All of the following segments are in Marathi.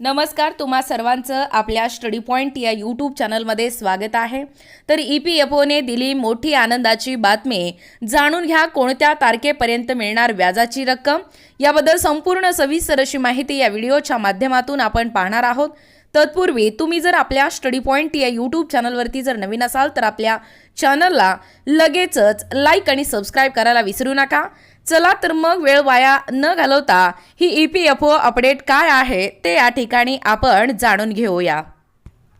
नमस्कार तुम्हा सर्वांचं आपल्या स्टडी पॉईंट या यूट्यूब चॅनलमध्ये स्वागत आहे. तर ई पी एफ ओने दिली मोठी आनंदाची बातमी. जाणून घ्या कोणत्या तारखेपर्यंत मिळणार व्याजाची रक्कम. याबद्दल संपूर्ण सविस्तर अशी माहिती या व्हिडिओच्या माध्यमातून आपण पाहणार आहोत. तत्पूर्वी तुम्ही जर आपल्या स्टडी पॉईंट या यूट्यूब चॅनलवरती जर नवीन असाल तर आपल्या चॅनलला लगेचच लाईक आणि सबस्क्राईब करायला विसरू नका. चला तर मग वेळ वाया न घालवता ही E P F O update काय आहे ते या ठिकाणी आपण जाणून घेऊया.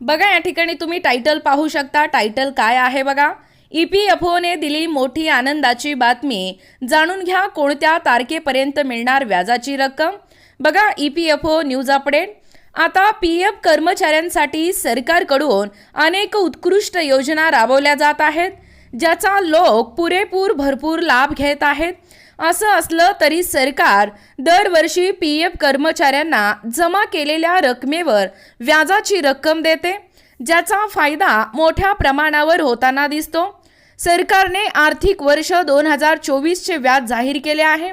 बघा या ठिकाणी तुम्ही टायटल पाहू शकता. टायटल काय आहे बघा? ई पी एफ ओने दिली मोठी आनंदाची बातमी. जाणून घ्या कोणत्या तारखेपर्यंत मिळणार व्याजाची रक्कम. बघा E P F O news update आता पी एफ कर्मचाऱ्यांसाठी सरकारकडून अनेक उत्कृष्ट योजना राबवल्या जात आहेत ज्याचा लोक पुरेपूर भरपूर लाभ घेत आहेत. असं असलं तरी सरकार दरवर्षी पी एफ कर्मचाऱ्यांना जमा केलेल्या रकमेवर व्याजाची रक्कम देते ज्याचा फायदा मोठ्या प्रमाणावर होताना दिसतो. सरकारने आर्थिक वर्ष दोन हजार चोवीसचे व्याज जाहीर केले आहे.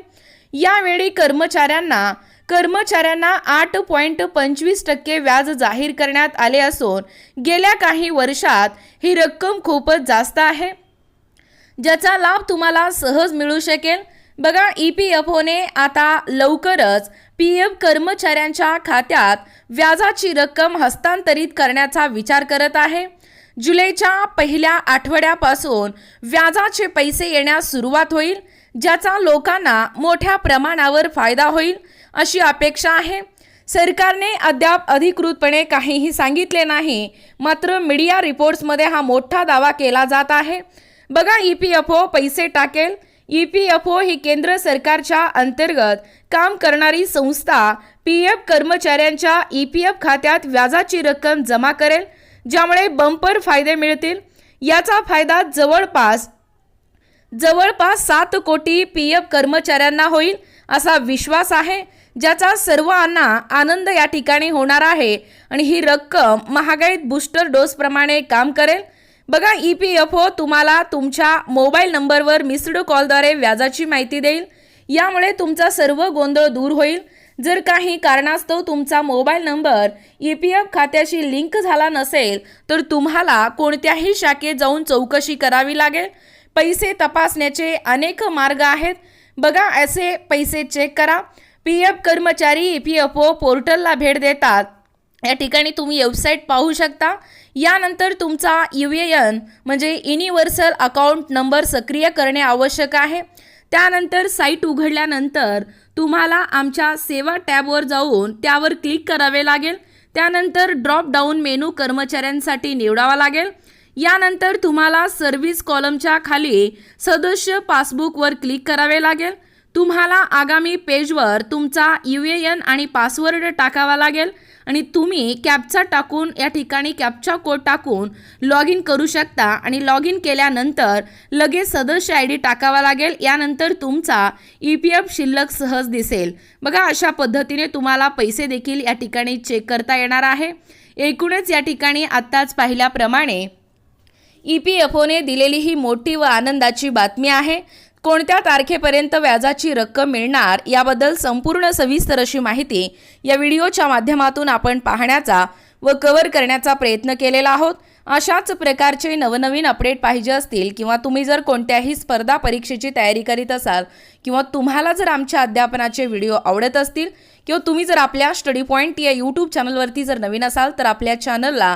यावेळी कर्मचाऱ्यांना कर्मचाऱ्यांना आठ पॉईंट पंचवीस टक्के व्याज जाहीर करण्यात आले असून गेल्या काही वर्षात ही रक्कम खूपच जास्त आहे. ज्याचा लाभ तुम्हाला सहज मिळू शकेल. बघा ई पी एफ ओने आता लवकरच पी एफ कर्मचाऱ्यांच्या खात्यात व्याजाची रक्कम हस्तांतरित करण्याचा विचार करत आहे. जुलैच्या पहिल्या आठवड्यापासून व्याजाचे पैसे येण्यास सुरुवात होईल ज्याचा लोकांना मोठ्या प्रमाणावर फायदा होईल अशी अपेक्षा आहे. सरकारने अद्याप अधिकृतपणे काहीही सांगितले नाही मात्र मीडिया रिपोर्ट्समध्ये हा मोठा दावा केला जात आहे. बघा ई पी एफ ओ पैसे टाकेल ई पी एफ ओ ही केंद्र सरकारच्या अंतर्गत काम करणारी संस्था पी एफ कर्मचाऱ्यांच्या ई पी एफ खात्यात व्याजाची रक्कम जमा करेल ज्यामुळे बंपर फायदे मिळतील. याचा फायदा जवळपास जवळपास सात कोटी पी एफ कर्मचाऱ्यांना होईल असा विश्वास आहे ज्याचा सर्वांना आनंद या ठिकाणी होणार आहे. आणि ही रक्कम महागाईत बूस्टर डोसप्रमाणे काम करेल. बघा ई पी एफ ओ तुम्हाला तुमच्या मोबाईल नंबरवर मिस्ड कॉलद्वारे व्याजाची माहिती देईल. यामुळे तुमचा सर्व गोंधळ दूर होईल. जर काही कारणास्तव तुमचा mobile number E P F खात्याशी लिंक झाला नसेल तर तुम्हाला कोणत्याही शाखेत जाऊन चौकशी करावी लागेल. पैसे तपासण्याचे अनेक मार्ग आहेत. बघा असे पैसे चेक करा. पी एफ कर्मचारी ई पी एफ ओ पोर्टलला भेट देतात. या ठिकाणी तुम्ही वेबसाईट पाहू शकता. यानंतर तुमचा यू ए एन म्हणजे युनिव्हर्सल अकाउंट नंबर सक्रिय करणे आवश्यक आहे. त्यानंतर साईट उघडल्यानंतर तुम्हाला आमच्या सेवा टॅबवर जाऊन त्यावर क्लिक करावे लागेल. त्यानंतर ड्रॉप डाऊन मेनू कर्मचाऱ्यांसाठी निवडावा लागेल. यानंतर तुम्हाला सर्व्हिस कॉलमच्या खाली सदस्य पासबुकवर क्लिक करावे लागेल. तुम्हाला आगामी पेजवर तुमचा यू ए एन आणि पासवर्ड टाकावा लागेल. आणि तुम्ही कॅपचा टाकून या ठिकाणी कॅपचा कोड टाकून लॉग इन करू शकता. आणि लॉग इन केल्यानंतर लगेच सदस्य आय डी टाकावा लागेल. यानंतर तुमचा ई पी एफ शिल्लक सहज दिसेल. बघा अशा पद्धतीने तुम्हाला पैसे देखील या ठिकाणी चेक करता येणार आहे. एकूणच या ठिकाणी आत्ताच पाहिल्याप्रमाणे ई पी एफ ओने दिलेली ही मोठी व आनंदाची बातमी आहे. कोणत्या तारखेपर्यंत व्याजाची रक्कम मिळणार याबद्दल संपूर्ण सविस्तर अशी माहिती या व्हिडिओच्या माध्यमातून आपण पाहण्याचा व कव्हर करण्याचा प्रयत्न केलेला आहोत. अशाच प्रकारचे नवनवीन अपडेट पाहिजे असतील किंवा तुम्ही जर कोणत्याही स्पर्धा परीक्षेची तयारी करीत असाल किंवा तुम्हाला जर आमच्या अध्यापनाचे व्हिडिओ आवडत असतील किंवा तुम्ही जर आपल्या स्टडी पॉईंट या यूट्यूब चॅनलवरती जर नवीन असाल तर आपल्या चॅनलला